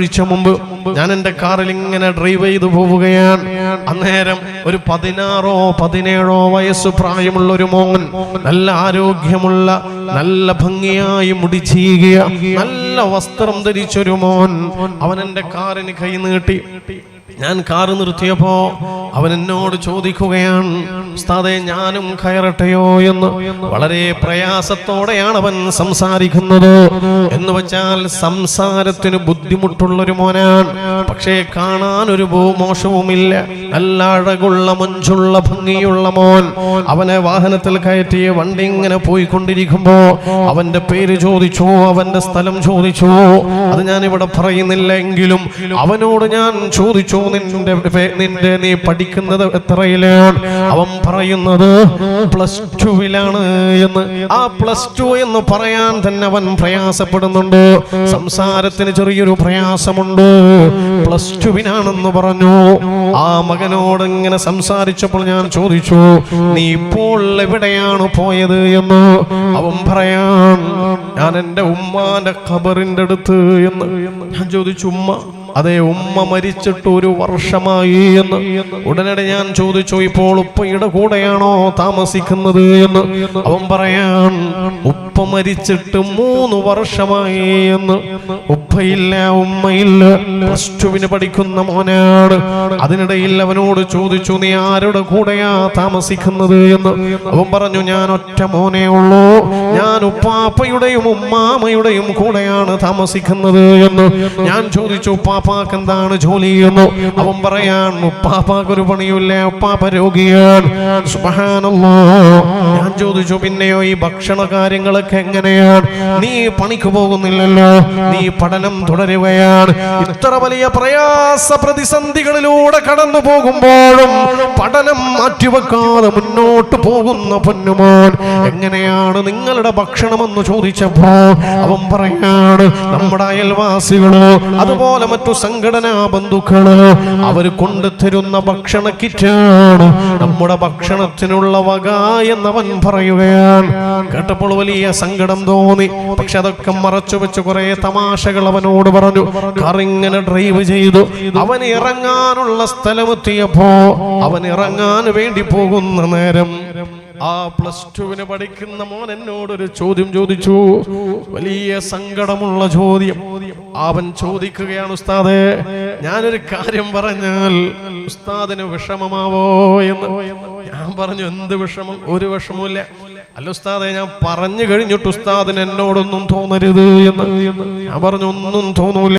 ഒഴിച്ച മുമ്പ് ഞാൻ എന്റെ കാറിൽ ഇങ്ങനെ ഡ്രൈവ് ചെയ്തു പോവുകയാണ്. അന്നേരം ഒരു പതിനാറോ പതിനേഴോ വയസ്സ് പ്രായമുള്ള ഒരു മോൻ നല്ല ആരോഗ്യമുള്ള നല്ല ഭംഗിയായി മുടി ചെയ്യുക നല്ല വസ്ത്രം ധരിച്ചൊരു മോൻ അവൻ എന്റെ കാറിന് കൈ നീട്ടി. ഞാൻ കാറ് നിർത്തിയപ്പോ അവൻ എന്നോട് ചോദിക്കുകയാണ് ഉസ്താദെ ഞാനും കയറട്ടെയോ എന്ന്? വളരെ പ്രയാസത്തോടെയാണ് അവൻ സംസാരിക്കുന്നത്. എന്ന് വെച്ചാൽ സംസാരത്തിന് ബുദ്ധിമുട്ടുള്ളൊരു മോനാണ്. പക്ഷേ കാണാൻ ഒരു ഭൂമോഷവുമില്ല നല്ല അഴകുള്ള മഞ്ചുള്ള ഭംഗിയുള്ള മോൻ. അവനെ വാഹനത്തിൽ കയറ്റി വണ്ടി ഇങ്ങനെ പോയിക്കൊണ്ടിരിക്കുമ്പോ അവന്റെ പേര് ചോദിച്ചു അവന്റെ സ്ഥലം ചോദിച്ചു. അത് ഞാൻ ഇവിടെ പറയുന്നില്ല എങ്കിലും അവനോട് ഞാൻ ചോദിച്ചു നിന്റെ നിന്റെ നീ പഠിക്കുന്നത് എത്രയിലാണ് അവൻ പറയുന്നത് പ്ലസ് ടുവിലാണ് എന്ന്. ആ പ്ലസ് ടു എന്ന് പറയാൻ തന്നെ അവൻ പ്രയാസപ്പെടുന്നുണ്ട്. സംസാരത്തിന് ചെറിയൊരു പ്രയാസമുണ്ട്. പ്ലസ് ടുവിനാണെന്ന് പറഞ്ഞു. ആ മകനോട് ഇങ്ങനെ സംസാരിച്ചപ്പോൾ ഞാൻ ചോദിച്ചു നീ ഇപ്പോൾ എവിടെയാണ് പോയത്? എന്ന്. അവൻ പറയാൻ ഞാൻ എന്റെ ഉമ്മാന്റെ ഖബറിന്റെ അടുത്ത് എന്ന്. ഞാൻ ചോദിച്ചു ഉമ്മ അതെ ഉമ്മ മരിച്ചിട്ട് ഒരു വർഷമായി എന്ന് ഉടനടി ഞാൻ ചോദിച്ചു ഇപ്പോൾ ഉപ്പയുടെ കൂടെയാണോ താമസിക്കുന്നത്? എന്ന് അവൻ പറയാൻ ഉപ്പ മരിച്ചിട്ട് മൂന്ന് വർഷമായി എന്ന്. ഉപ്പയില്ല ഉമ്മയില്ല. പ്ലസ് ടുവിന് പഠിക്കുന്ന മോനാണ്. അതിനിടയിൽ അവനോട് ചോദിച്ചു നീ ആരുടെ കൂടെയാ താമസിക്കുന്നത്? എന്ന് അവൻ പറഞ്ഞു ഞാൻ ഒറ്റ മോനേ ഉള്ളൂ. ഞാൻ ഉപ്പാപ്പയുടെയും ഉമ്മാമയുടെയും കൂടെയാണ് താമസിക്കുന്നത്. എന്ന് ഞാൻ ചോദിച്ചു ഉപ്പാപ്പാക്ക് എന്താണ് ജോലി ചെയ്യുന്നു? അവൻ പറയാൻ ഉപ്പാപ്പാക്ക് ഒരു പണിയില്ല ഉപ്പാപ്പ രോഗിയാണ്. സുബ്ഹാനല്ലാ. ചോദിച്ചു പിന്നെയോ ഈ ഭക്ഷണ കാര്യങ്ങളൊക്കെ എങ്ങനെയാണ്? നീ പണിക്ക് പോകുന്നില്ലല്ലോ. നീ പഠനം തുടരുകയാണ്. ഇത്ര വലിയ പ്രയാസ പ്രതിസന്ധികളിലൂടെ കടന്നു പോകുമ്പോഴും പഠനം മാറ്റിവെക്കാതെ മുന്നോട്ട് പോകുന്ന പൊന്നുമോൻ എങ്ങനെയാണ് നിങ്ങളുടെ ഭക്ഷണമെന്ന് ചോദിച്ചപ്പോ അവൻ പറയാണ് നമ്മുടെ അയൽവാസികളോ അതുപോലെ മറ്റു സംഘടനാ ബന്ധുക്കൾ അവർ കൊണ്ടുതരുന്ന ഭക്ഷണ കിറ്റാണ്. നമ്മുടെ ഭക്ഷണത്തിനുള്ള വക എന്നവൻ പറയുകയാണ്. കേട്ടപ്പോൾ വലിയ സങ്കടം തോന്നി. പക്ഷെ അതൊക്കെ മറച്ചു വെച്ച് കുറെ തമാശകൾ അവനോട് പറഞ്ഞു. കറിങ്ങനെ ഡ്രൈവ് ചെയ്തു. അവൻ ഇറങ്ങാനുള്ള സ്ഥലമെത്തിയപ്പോ അവൻ ഇറങ്ങാൻ വേണ്ടി പോകുന്ന നേരം ആ പ്ലസ് ടുവിന് പഠിക്കുന്ന മോൻ എന്നോടൊരു ചോദ്യം ചോദിച്ചു. വലിയ സങ്കടമുള്ള ചോദ്യം. അവൻ ചോദിക്കുകയാണ് ഉസ്താദേ ഞാനൊരു കാര്യം പറഞ്ഞാൽ ഉസ്താദിന് വിഷമമാവോ എന്ന്? ഞാൻ പറഞ്ഞു എന്ത് വിഷമം? ഒരു വിഷമമില്ല അല്ല ഉസ്താദെ ഞാൻ പറഞ്ഞു കഴിഞ്ഞിട്ട് ഉസ്താദിന് എന്നോടൊന്നും തോന്നരുത് എന്ന്. ഞാൻ പറഞ്ഞു ഒന്നും തോന്നൂല.